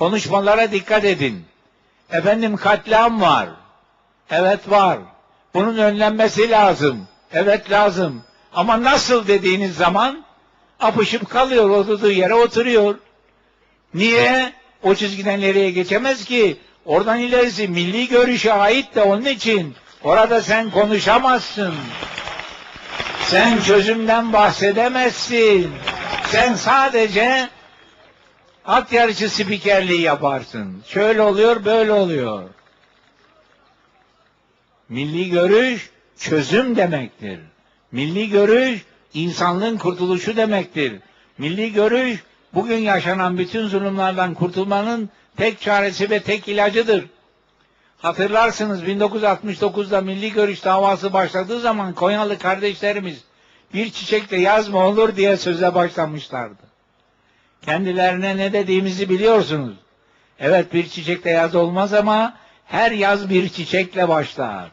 Konuşmalara dikkat edin. Efendim katliam var. Evet var. Bunun önlenmesi lazım. Evet lazım. Ama nasıl dediğiniz zaman apışıp kalıyor, oturduğu yere oturuyor. Niye? O çizgiden nereye geçemez ki? Oradan ilerisi milli görüşe ait de onun için orada sen konuşamazsın. Sen çözümden bahsedemezsin. Sen sadece at yarışı spikerliği yaparsın. Şöyle oluyor, böyle oluyor. Milli görüş çözüm demektir. Milli görüş insanlığın kurtuluşu demektir. Milli görüş bugün yaşanan bütün zulümlerden kurtulmanın tek çaresi ve tek ilacıdır. Hatırlarsınız 1969'da milli görüş davası başladığı zaman Konyalı kardeşlerimiz bir çiçekle yaz mı olur diye söze başlamışlardı. Kendilerine ne dediğimizi biliyorsunuz. Evet bir çiçekle yaz olmaz ama her yaz bir çiçekle başlar.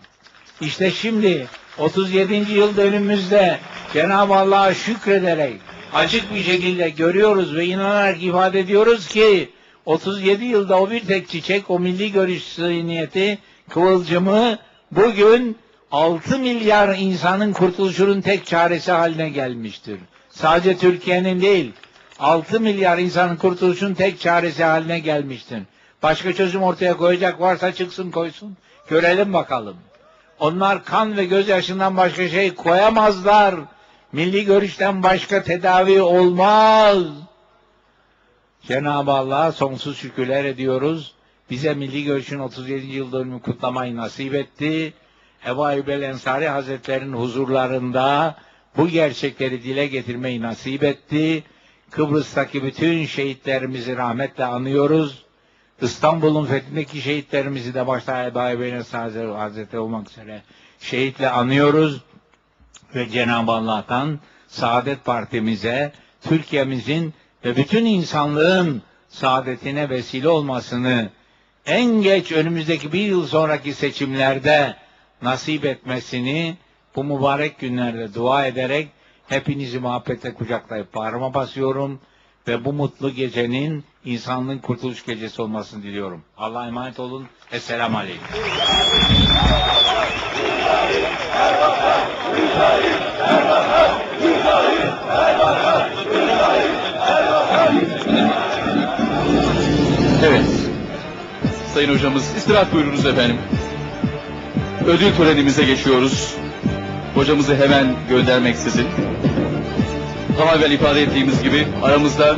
İşte şimdi 37. yıl dönümümüzde Cenab-ı Allah'a şükrederek açık bir şekilde görüyoruz ve inanarak ifade ediyoruz ki 37 yılda o bir tek çiçek, o milli görüş zihniyeti, kıvılcımı bugün 6 milyar insanın kurtuluşunun tek çaresi haline gelmiştir. Sadece Türkiye'nin değil, 6 milyar insanın kurtuluşun tek çaresi haline gelmiştir. Başka çözüm ortaya koyacak varsa çıksın koysun. Görelim bakalım. Onlar kan ve gözyaşından başka şey koyamazlar. Milli görüşten başka tedavi olmaz. Cenab-ı Allah'a sonsuz şükürler ediyoruz. Bize Milli Görüş'ün 37. yıl dönümü kutlamayı nasip etti. Ebu Ayyub el Ensari Hazretleri'nin huzurlarında bu gerçekleri dile getirmeyi nasip etti. Kıbrıs'taki bütün şehitlerimizi rahmetle anıyoruz. İstanbul'un fethindeki şehitlerimizi de başta el Ensari Hazretleri olmak üzere şehitle anıyoruz. Ve Cenab-ı Allah'tan Saadet Partimize, Türkiye'mizin ve bütün insanlığın saadetine vesile olmasını en geç önümüzdeki bir yıl sonraki seçimlerde nasip etmesini bu mübarek günlerde dua ederek hepinizi muhabbetle kucaklayıp bağrıma basıyorum ve bu mutlu gecenin insanlığın kurtuluş gecesi olmasını diliyorum. Allah'a emanet olun. Esselamu Aleyküm. Evet. Sayın hocamız istirahat buyurunuz efendim. Ödül törenimize geçiyoruz. Hocamızı hemen göndermeksizin. Daha evvel ifade ettiğimiz gibi aramızda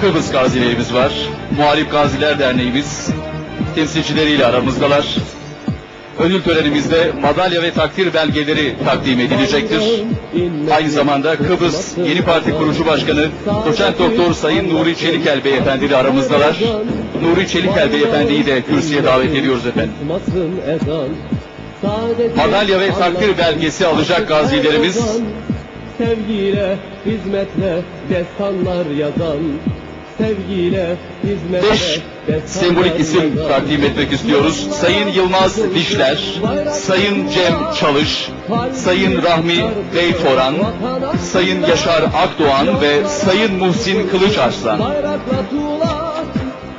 Kıbrıs gazilerimiz var. Muharip Gaziler Derneğimiz temsilcileriyle aramızdalar. Ödül törenimizde madalya ve takdir belgeleri takdim edilecektir. Aynı zamanda Kıbrıs Yeni Parti Kurucu Başkanı Doçent Doktor Sayın Nuri Çelikel Beyefendi de aramızdalar. Nuri Çelikel Beyefendi'yi de kürsüye davet ediyoruz efendim. Madalya ve takdir belgesi alacak gazilerimiz. Sevgiyle, hizmetle destanlar yazan Sevgiyle, hizmetle Beş sembolik isim takdim etmek istiyoruz. Sayın Yılmaz Dişler, Sayın Cem Çalış, Sayın Rahmi Beytoran, Sayın Yaşar Akdoğan ve Sayın Muhsin tuğla,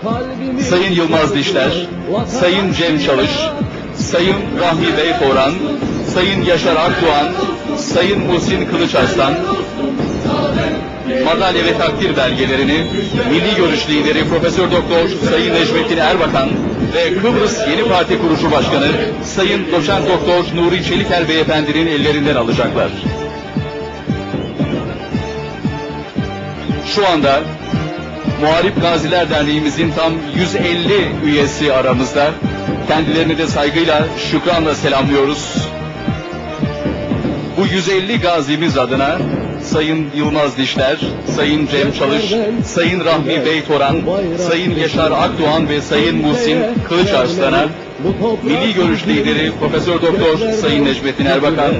kalbimi Sayın Yılmaz Dişler, Sayın Cem Çalış, Sayın Rahmi Beytoran, Sayın Yaşar Akdoğan, Sayın Muhsin Kılıçarslan, madalya ve takdir belgelerini Milli Görüş Lideri Profesör Doktor Sayın Necmettin Erbakan ve Kıbrıs Yeni Parti Kurucu Başkanı Sayın Doçent Doktor Nuri Çelikel Beyefendinin ellerinden alacaklar. Şu anda Muharip Gaziler Derneğimizin tam 150 üyesi aramızda. Kendilerini de saygıyla, şükranla selamlıyoruz. Bu 150 gazimiz adına Sayın Yılmaz Dişler, Sayın Cem Çalış, Sayın Rahmi Beytoran, Sayın Yaşar Akdoğan ve Sayın Muhsin Kılıçarslan'a Milli Görüş Lideri Profesör Doktor Sayın Necmettin Erbakan,